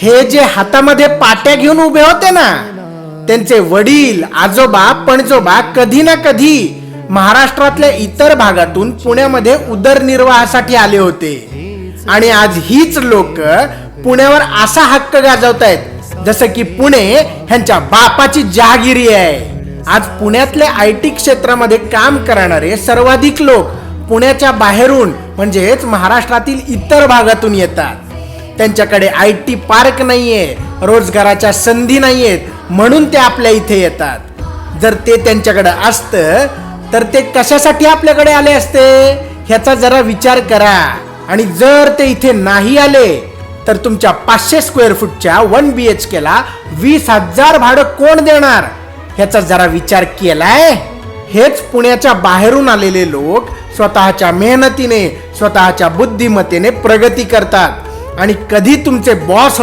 हे जे हातामध्ये पाट्या घेऊन उभे होते ना त्यांचे वडील आजोबा पणजोबा कधी ना कधी महाराष्ट्रातल्या इतर भागातून पुण्यामध्ये उदरनिर्वाहासाठी आले होते. आणि आज हीच लोक पुण्यावर असा हक्क गाजवतायत जसं की पुणे ह्यांच्या बापाची जहागिरी आहे. आज पुण्यातल्या आय टी क्षेत्रामध्ये काम करणारे सर्वाधिक लोक पुण्याच्या बाहेरून म्हणजेच महाराष्ट्रातील इतर भागातून येतात. त्यांच्याकडे आय टी पार्क नाहीये रोजगाराच्या संधी नाहीयेत म्हणून ते आपल्या इथे येतात. जर ते त्यांच्याकडे असतं तर ते कशासाठी आपल्याकडे आले असते? ह्याचा जरा विचार करा. आणि जर ते इथे नाही आले तर तुमच्या पाचशे स्क्वेअर फूटच्या वन बी एच केला वीस हजार भाडं कोण देणार? ह्याचा जरा विचार केलाय? हेच पुण्याच्या बाहेरून आलेले लोक स्वतःच्या मेहनतीने स्वतःच्या बुद्धिमत्तेने प्रगती करतात. आणि कधी तुमचे बॉस